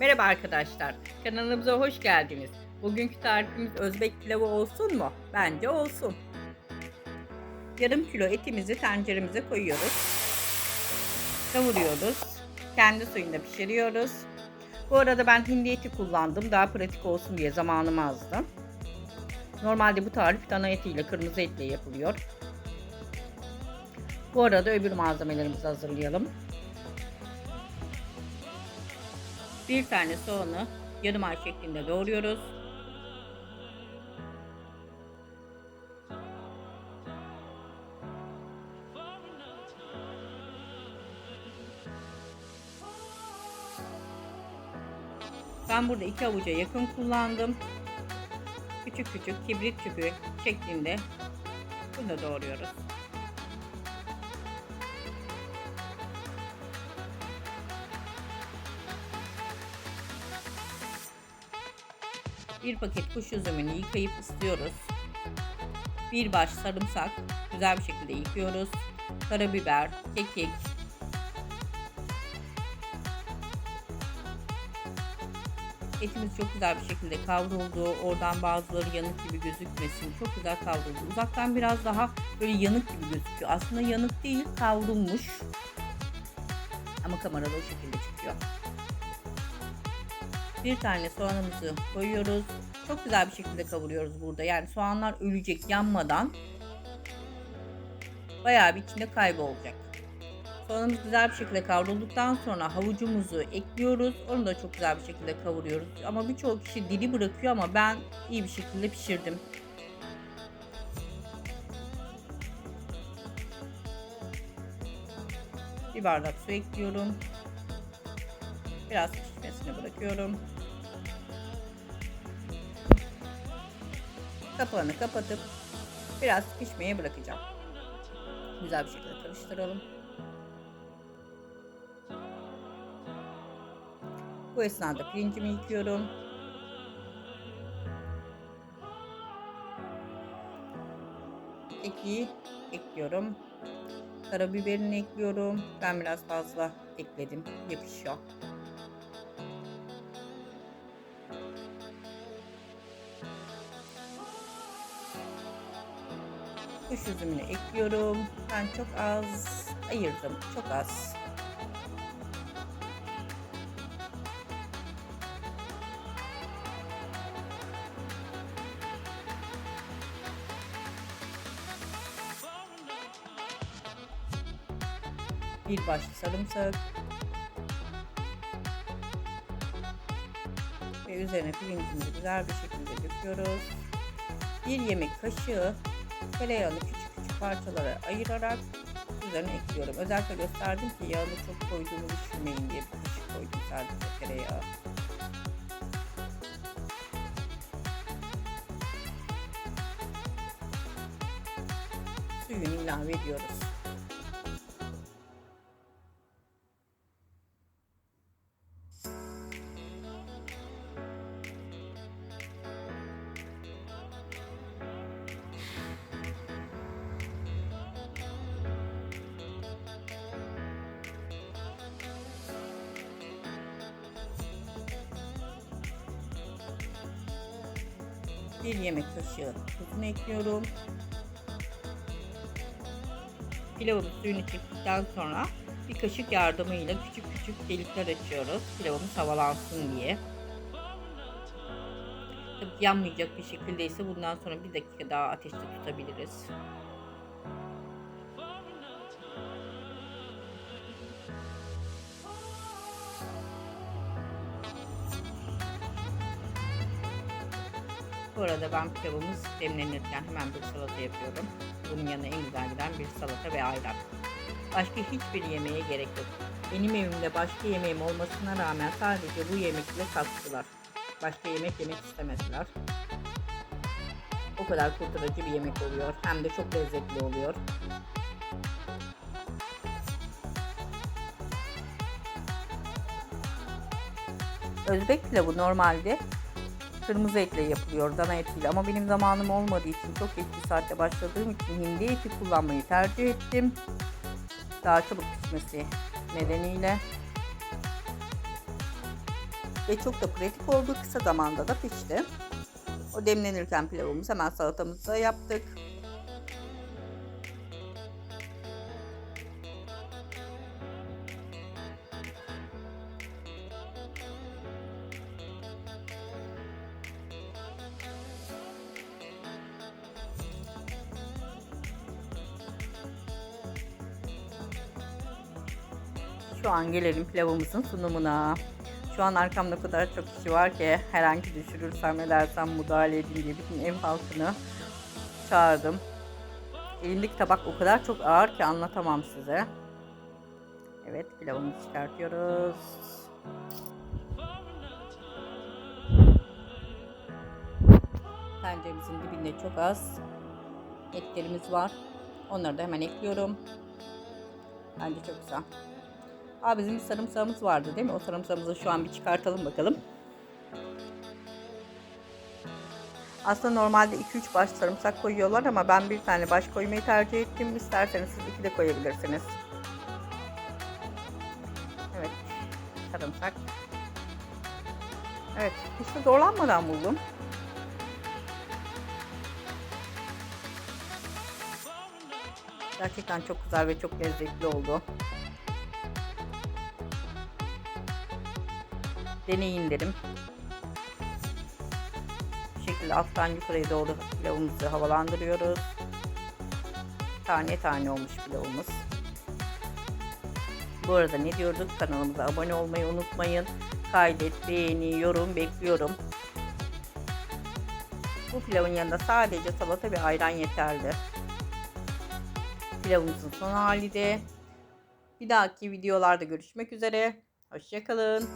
Merhaba arkadaşlar, kanalımıza hoş geldiniz. Bugünkü tarifimiz Özbek pilavı olsun mu? Bence olsun. Yarım kilo etimizi tenceremize koyuyoruz. Kavuruyoruz. Kendi suyunda pişiriyoruz. Bu arada ben hindi eti kullandım. Daha pratik olsun diye zamanım azdı. Normalde bu tarif dana etiyle, kırmızı etle yapılıyor. Bu arada öbür malzemelerimizi hazırlayalım. Bir tane soğanı yarım ay şeklinde doğruyoruz. Ben burada iki avuca yakın kullandım. Küçük küçük kibrit küpü şeklinde bunu da doğruyoruz. Bir paket kuş üzümünü yıkayıp ıslıyoruz. Bir baş sarımsak güzel bir şekilde yıkıyoruz. Karabiber, kekik, Etimiz çok güzel bir şekilde kavruldu. Oradan bazıları yanık gibi gözükmesin. Çok güzel kavruldu. Uzaktan biraz daha böyle yanık gibi gözüküyor. Aslında yanık değil, kavrulmuş. Ama kamerada o şekilde çıkıyor. Bir tane soğanımızı koyuyoruz. Çok güzel bir şekilde kavuruyoruz burada. Yani soğanlar ölecek yanmadan bayağı bir içinde kaybolacak. Soğanımız güzel bir şekilde kavrulduktan sonra havucumuzu ekliyoruz. Onu da çok güzel bir şekilde kavuruyoruz. Ama birçok kişi dili bırakıyor ama ben iyi bir şekilde pişirdim. Bir bardak su ekliyorum. Biraz pişmesini bırakıyorum. Kapağını kapatıp biraz pişmeye bırakacağım. Güzel bir şekilde karıştıralım. Bu esnada pirincimi yıkıyorum. Kekiği ekliyorum. Karabiberini ekliyorum. Ben biraz fazla ekledim. Yapışıyor. Kuş üzümünü ekliyorum. Ben çok az ayırdım. Çok az. Bir baş sarımsak. Ve üzerine pirincimizi güzel bir şekilde döküyoruz. Bir yemek kaşığı tereyağını küçük küçük parçalara ayırarak üzerine ekliyorum. Özellikle gösterdim ki yağını çok koyduğumu düşünmeyin diye bir kaşık koydum sadece tereyağı. Suyunu ilave ediyoruz. Bir yemek kaşığı tuzunu ekliyorum. Pilavın suyunu çektikten sonra bir kaşık yardımıyla küçük küçük delikler açıyoruz. Pilavımız havalansın diye. Tabii yanmayacak bir şekildeyse bundan sonra bir dakika daha ateşte tutabiliriz. Bu arada ben pilavımız demlenirken hemen bir salata yapıyorum. Bunun yanına en güzel giden bir salata ve ayran. Başka hiçbir yemeğe gerek yok. Benim evimde başka yemeğim olmasına rağmen sadece bu yemekle sattılar. Başka yemek yemek istemediler. O kadar kurtarıcı bir yemek oluyor. Hem de çok lezzetli oluyor. Özbek pilavı normalde kırmızı etle yapılıyor dana etiyle ama benim zamanım olmadığı için çok geç bir saatte başladığım için hindi eti kullanmayı tercih ettim. Daha çabuk pişmesi nedeniyle Ve çok da pratik oldu. Kısa zamanda da pişti. O demlenirken pilavımız hemen salatamızı da yaptık. Şu an gelelim pilavımızın sunumuna. Şu an arkamda o kadar çok kişi var ki herhangi düşürürsem edersem müdahale edin diye bütün ev halkını çağırdım. Elimdeki tabak o kadar çok ağır ki anlatamam size. Evet pilavımızı çıkartıyoruz. Tenceremizin dibinde çok az etlerimiz var. Onları da hemen ekliyorum. Bence çok güzel. Aa bizim bir sarımsağımız vardı değil mi? O sarımsağımızı şu an bir çıkartalım bakalım. Aslında normalde 2-3 baş sarımsak koyuyorlar ama ben bir tane baş koymayı tercih ettim. İsterseniz siz iki de koyabilirsiniz. Evet. Sarımsak. Evet. Hiç de zorlanmadan buldum. Gerçekten çok güzel ve çok lezzetli oldu. Deneyin derim. Bu şekilde alttan yukarıya doğru pilavımızı havalandırıyoruz. Tane tane olmuş pilavımız. Bu arada ne diyorduk? Kanalımıza abone olmayı unutmayın. Kaydet, beğeni, yorum bekliyorum. Bu pilavın yanında sadece salata ve ayran yeterli. Pilavımızın son hali de. Bir dahaki videolarda görüşmek üzere. Hoşçakalın.